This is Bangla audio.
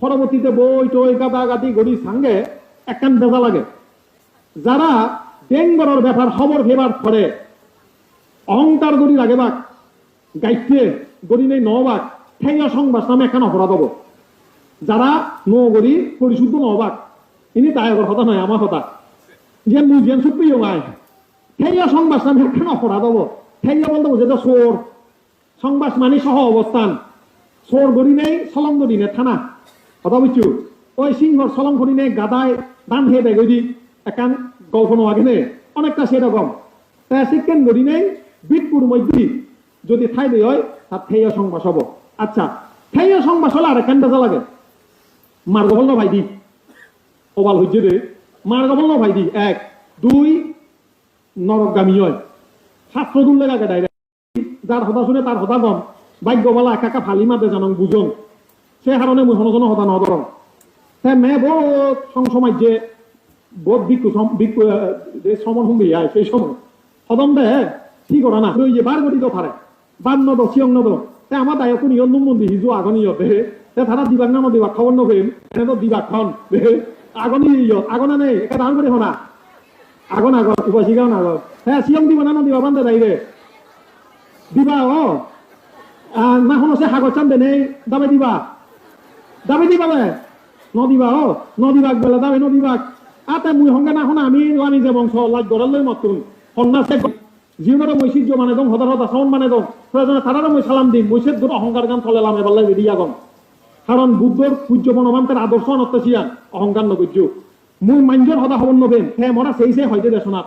পরবর্তীতে বই, টই, গাদা, গাদি, গড়ি, সাঙ্গে একখান বেজা লাগে। যারা বেঙ্গরের ব্যাপার খবর ফেবার করে অহংকার গড়ি লাগে বাক গাইতে গড়ি নেই নবাক ঠেঙ্গা সংবাদ নামে একখান অপরাধ হব। যারা নগরী পরিশুদ্ধ নবাক, ইনি তায়গর কথা নয় আমার কথা। যে মুজিয়ান সুপ্রিয় গায় ঠেঙ্গা সংবাদ নামে একখান অপরাধ হব। ঠেঙ্গা বলতে বোঝে যে সোর সংবাদ মানে সহ অবস্থান। সোর গড়ি নেই সলং গড়ি নেই, থানা। কথা বুঝছ ওই সিংহর সলং গড়ি নেই গাদায় দান হে দেয় গদি একান গল্প নোয়াগে নে অনেকটা সেরকম তা সিকেন গড়ি নেই বিটপুর মধ্যে, যদি ঠাই দেয় হয় তার থেইয়া সংবাস হব। আচ্ছা থেইয়া সংবাস হলে আর কেন বেজা লাগে মার্গ বলল ভাই দি ওবাল হইছে রে মার্গ বলল ভাই দি এক, দুই নরকগামী হয়। শাস্ত্র দূর লেগে ডাইরেক্ট যার হতা শুনে তার হতা গম। ভাগ্য বলা একা ফালি মাতে জানং বুঝং সে কারণে মুই হনজন হতা নদরং তে মে বহুত সংসময় যে বহুত বিক্ষু বিক্ষু যে সমন হুমবি আয় সেই সময়। সদম দে, কি করা না? ওই যে বার গতি তো ফারে বান নদ চিয়ং নদ তে আমার দায় কোন ইয়ন মন্দি হিজু আগনি ইয়তে তে তারা দিবাক না দিবাক খবর নফেম এনে তো দিবাক খন আগনি ইয়ত, আগনা নেই একা দান করে হনা আগন আগত উপাসিকাও আগত হ্যাঁ চিয়ং দিব না দিবা বান্ধে যাই রে দিবা ও না হনো সে হাগর চান দেনে দাবে দিবা। দাবে দিবা বে নদিবা ও নদিবাক বেলা দাবে নদিবাক আতে মুই হংগে না হনা আমি লানি যে বংশ লাজ গড়ালৈ মতুন সন্ন্যাসে জীবনের মৈশিজ্য মানে দম হদার হদা সাউন মানে দম। প্রয়োজনে তারারও মই সালাম দিম। মৈশের দূর অহংকার গান চলে, লামে পাল্লাই বেরিয়া গম কারণ বুদ্ধর পূজ্য বনমান্তের আদর্শ অনত্য সিয়ান অহংকার নগর্য মুই মাঞ্জর হদা হবন নবেন হে মরা সেই সেই হয়তো দেশনাথ